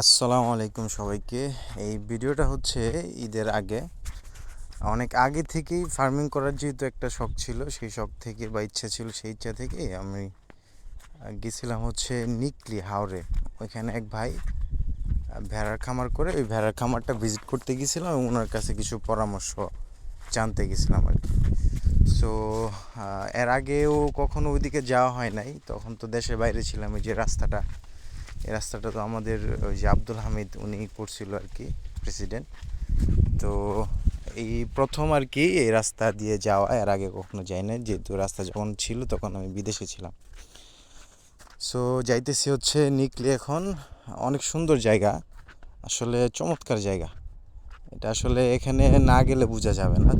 আসসালামু আলাইকুম সবাইকে। এই ভিডিওটা হচ্ছে ঈদের আগে। অনেক আগে থেকেই ফার্মিং করার যেহেতু একটা শখ ছিল, সেই শখ থেকে বা ইচ্ছা ছিল, সেই ইচ্ছা থেকেই আমি গেছিলাম হচ্ছে নিকলি হাওড়ে ওইখানে এক ভাই ভেড়ার খামার করে ওই ভেড়ার খামারটা ভিজিট করতে গেছিলাম এবং ওনার কাছে কিছু পরামর্শ জানতে গেছিলাম আর কি। সো এর আগেও কখনো ওইদিকে যাওয়া হয় নাই। তখন তো দেশের বাইরে ছিলাম ওই যে রাস্তাটা এই রাস্তাটা তো আমাদের ওই যে আব্দুল হামিদ উনি করছিল আর কি প্রেসিডেন্ট তো এই প্রথম আর কি এই রাস্তা দিয়ে যাওয়া, এর আগে কখনো যাই না যেহেতু রাস্তা যখন ছিল তখন আমি বিদেশে ছিলাম। সো যাইতেছি হচ্ছে নিকলি এখন। অনেক সুন্দর জায়গা, আসলে চমৎকার জায়গা। এটা আসলে এখানে না গেলে বোঝা যাবে না।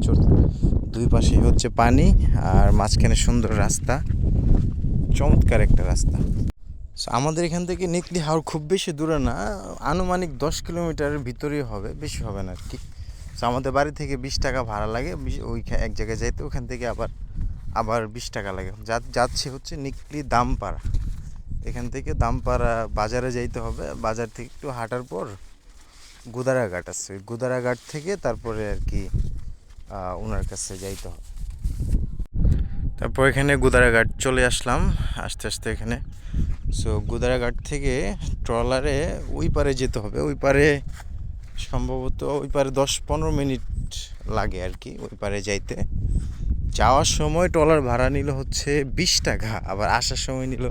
দুই পাশে হচ্ছে পানি আর মাঝখানে সুন্দর রাস্তা। চমৎকার একটা রাস্তা। আমাদের এখান থেকে নিকলি হাওড় খুব বেশি দূরে না আনুমানিক দশ কিলোমিটারের ভিতরেই হবে বেশি হবে না আর কি So, আমাদের বাড়ি থেকে বিশ টাকা ভাড়া লাগে ওই এক জায়গায় যাইতে ওখান থেকে আবার আবার বিশ টাকা লাগে। যা যাচ্ছে হচ্ছে নিকলি দামপাড়া। এখান থেকে দামপাড়া বাজারে যাইতে হবে বাজার থেকে একটু হাঁটার পর গুদারাঘাট আছে। গুদারাঘাট থেকে তারপরে আর কি ওনার কাছে যাইতে হবে। তারপর এখানে গুদারাঘাট চলে আসলাম আস্তে আস্তে এখানে। সো গুদারাঘাট থেকে ট্রলারে ওই পারে যেতে হবে। ওই পারে সম্ভবত ওই পারে দশ পনেরো মিনিট লাগে আর কি ওই পারে যাইতে। যাওয়ার সময় ট্রলার ভাড়া নিল হচ্ছে বিশ টাকা, আবার আসার সময় নিল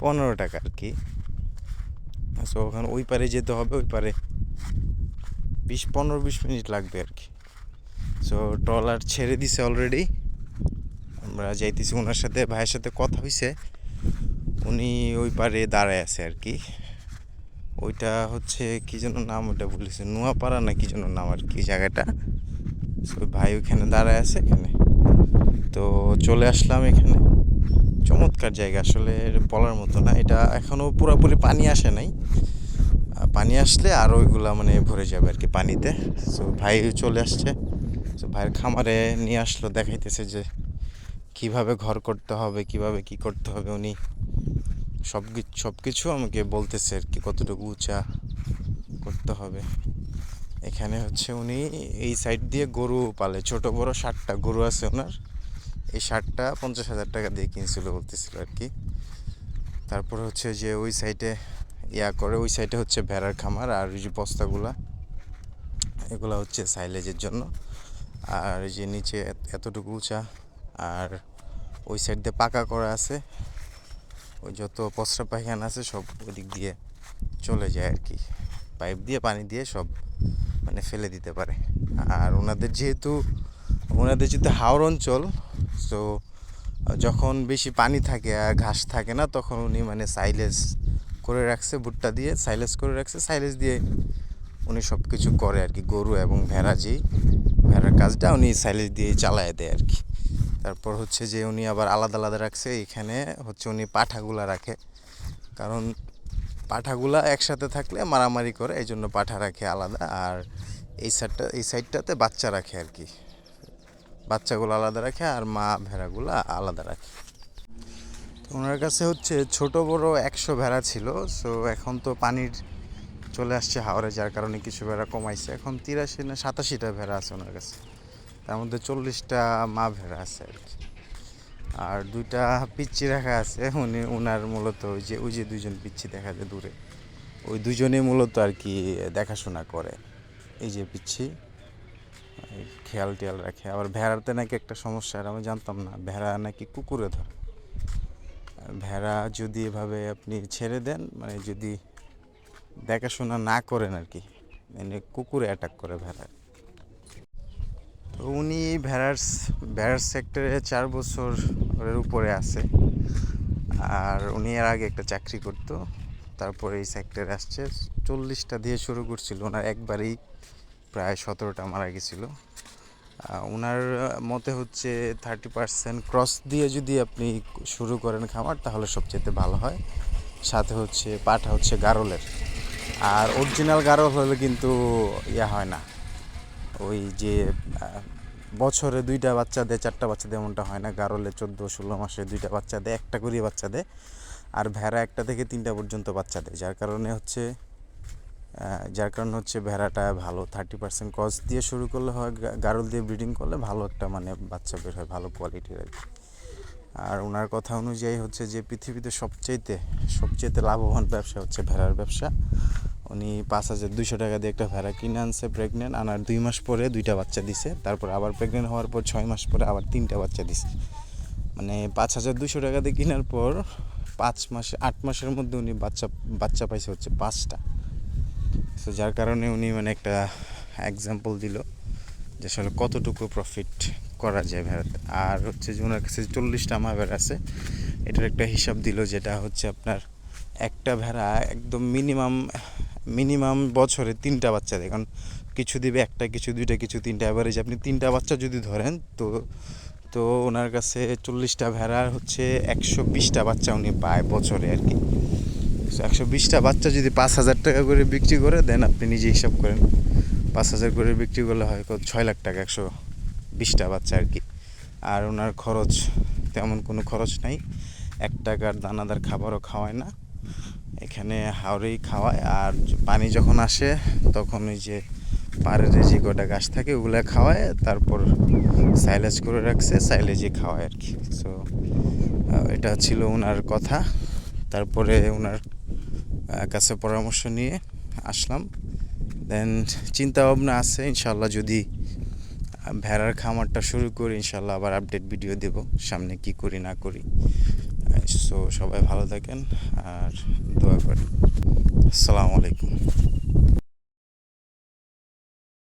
পনেরো টাকা আর কি। সো ওখানে ওই পারে যেতে হবে, ওই পারে বিশ, পনেরো, বিশ মিনিট লাগবে আর কি। সো ট্রলার ছেড়ে দিছে অলরেডি আমরা যাইতেছি ওনার সাথে, ভাইয়ের সাথে কথা হয়েছে উনি ওই পারে দাঁড়ায় আছে আর কি। ওইটা হচ্ছে কি যেন নাম ওটা বলেছে নোয়াপাড়া না কি যেন নাম আর কি জায়গাটা। ওই ভাই ওইখানে দাঁড়ায় আছে এখানে। তো চলে আসলাম এখানে। চমৎকার জায়গা, আসলে বলার মতো না। এটা এখনও পুরোপুরি পানি আসে নাই। পানি আসলে আর ওইগুলা মানে ভরে যাবে আর কি পানিতে। সো ভাই চলে আসছে। তো ভাইয়ের খামারে নিয়ে আসলো, দেখাইতেছে যে কীভাবে ঘর করতে হবে, কীভাবে কি করতে হবে উনি। সব কিছু সব কিছু আমাকে বলতেছে আর কি, কতটুকু উঁচা করতে হবে। এখানে হচ্ছে উনি এই সাইড দিয়ে গরু পালে, ছোট বড় ষাটটা গরু আছে ওনার। এই ষাটটা পঞ্চাশ হাজার টাকা দিয়ে কিনছিল বলতেছিল আর কি। তারপর হচ্ছে যে ওই সাইডে ইয়া করে, ওই সাইডে হচ্ছে ভেড়ার খামার আর ওই যে বস্তাগুলা, এগুলা হচ্ছে সাইলেজের জন্য। আর যে নিচে এত- এতটুকু উঁচা, আর ওই সাইড দিয়ে পাকা করা আছে। ওই যত পসরা পায়খানা আছে সব ওদিক দিয়ে চলে যায় আর কি। পাইপ দিয়ে, পানি দিয়ে সব মানে ফেলে দিতে পারে। আর ওনাদের যেহেতু ওনাদের যেহেতু হাওড় অঞ্চল, তো যখন বেশি পানি থাকে আর ঘাস থাকে না, তখন উনি মানে সাইলেজ করে রাখছে, ভুট্টা দিয়ে সাইলেজ করে রাখছে, সাইলেজ দিয়ে উনি সব কিছু করে আর কি। গরু এবং ভেড়া যেই, ভেড়ার কাজটা উনি সাইলেজ দিয়ে চালায় দেয় আর কি। তারপর হচ্ছে যে উনি আবার আলাদা আলাদা রাখছে, এখানে হচ্ছে উনি পাঠাগুলা রাখে। কারণ পাঠাগুলা একসাথে থাকলে মারামারি করে এই জন্য পাঠা রাখে আলাদা। আর এই সাইডটা, এই সাইডটাতে বাচ্চা রাখে আর কি। বাচ্চাগুলো আলাদা রাখে আর মা ভেড়াগুলো আলাদা রাখে। তো ওনার কাছে হচ্ছে ছোট বড় একশো ভেড়া ছিল, সো এখন তো পানির চলে আসছে হাওড়ে যার কারণে কিছু ভেড়া কমাইছে। এখন তিরাশি না সাতাশিটা ভেড়া আছে ওনার কাছে। তার মধ্যে চল্লিশটা মা ভেড়া আছে আর কি। আর দুইটা পিচ্ছি রাখা আছে, উনি ওনার মূলত ওই যে ওই যে দুজন পিচ্ছি দেখা যায় দূরে। ওই দুজনেই মূলত আর কি দেখাশোনা করে, এই যে পিচ্ছি খেয়াল টেয়াল রাখে। আবার ভেড়াতে নাকি একটা সমস্যা, আর আমি জানতাম না, ভেড়া নাকি কুকুরে ধরে। ভেড়া যদি এভাবে আপনি ছেড়ে দেন মানে যদি দেখাশোনা না করেন আর কি মানে কুকুরে অ্যাটাক করে ভেড়া উনি ভেড়ার ভেড়ার সেক্টরে চার বছরের উপরে আছে। আর উনি এর আগে একটা চাকরি করতো, তারপরে এই সেক্টরে আসছে। চল্লিশটা দিয়ে শুরু করছিল, ওনার একবারেই প্রায় সতেরোটা মারা গেছিল। ওনার মতে হচ্ছে থার্টি পার্সেন্ট ক্রস দিয়ে যদি আপনি শুরু করেন খামার, তাহলে সবচেয়ে ভালো হয়। সাথে হচ্ছে পাঠা হচ্ছে গারলের। আর অরিজিনাল গারল হলে কিন্তু ইয়া হয় না। ওই যে বছরে দুইটা বাচ্চা দেয়, চারটা বাচ্চা দেয় এমনটা হয় না। গারলে চোদ্দ, ষোলো মাসে দুইটা বাচ্চা দেয়, একটা করে বাচ্চা দেয়। আর ভেড়া একটা থেকে তিনটা পর্যন্ত বাচ্চা দেয়। যার কারণে হচ্ছে যার কারণে হচ্ছে ভেড়াটা ভালো। থার্টি পার্সেন্ট কজ দিয়ে শুরু করলে হয় গারল দিয়ে ব্রিডিং করলে ভালো একটা মানে বাচ্চা বের হয়, ভালো কোয়ালিটির আর কি। আর ওনার কথা অনুযায়ী হচ্ছে যে, পৃথিবীতে সবচাইতে সবচাইতে লাভবান ব্যবসা হচ্ছে ভেড়ার ব্যবসা। উনি পাঁচ হাজার দুইশো টাকা দিয়ে একটা ভেড়া কিনে আনছে প্রেগনেন্ট আনার দুই মাস পরে দুইটা বাচ্চা দিছে। তারপর আবার প্রেগনেন্ট হওয়ার পর ছয় মাস পরে আবার তিনটা বাচ্চা দিছে। মানে পাঁচ হাজার দুশো টাকা দিয়ে কেনার পর পাঁচ মাসে, আট মাসের মধ্যে উনি বাচ্চা বাচ্চা পাইছে হচ্ছে পাঁচটা। তো যার কারণে উনি মানে একটা এক্সাম্পল দিল যে আসলে কতটুকু প্রফিট করা যায় ভেড়াতে। আর হচ্ছে যে ওনার কাছে চল্লিশটা মা ভেড়া আছে, এটার একটা হিসাব দিল যেটা হচ্ছে আপনার একটা ভেড়া একদম মিনিমাম মিনিমাম বছরে তিনটা বাচ্চা দেয়। কারণ কিছু দিবে একটা, কিছু দুইটা, কিছু তিনটা। অ্যাভারেজ আপনি তিনটা বাচ্চা যদি ধরেন, তো তো ওনার কাছে চল্লিশটা ভেড়ার হচ্ছে একশো বিশটা বাচ্চা উনি পায় বছরে আর কি। একশো বিশটা বাচ্চা যদি পাঁচ হাজার টাকা করে বিক্রি করে দেন আপনি নিজে হিসাব করেন। পাঁচ হাজার করে বিক্রি করলে হয় ছয় লাখ টাকা, একশো বিশটা বাচ্চা আর কি। আর ওনার খরচ, তেমন কোনো খরচ নাই। এক টাকার দানাদার খাবারও খাওয়ায় না। এখানে হাওড়েই খাওয়ায় আর পানি যখন আসে, তখন ওই যে পাড়ের যে গোটা গাছ থাকে, ওগুলো খাওয়ায়, তারপর সাইলেজ করে রাখছে সাইলেজে খাওয়ায় আর কি। সো এটা ছিল ওনার কথা। তারপরে ওনার কাছে পরামর্শ নিয়ে আসলাম। দেন চিন্তা ভাবনা আছে ইনশাল্লাহ যদি ভেড়ার খামারটা শুরু করি ইনশাল্লাহ আবার আপডেট ভিডিও দেব, সামনে কি করি, না করি। সো সবাই ভালো থাকেন আর দোয়া করেন আসসালামু আলাইকুম।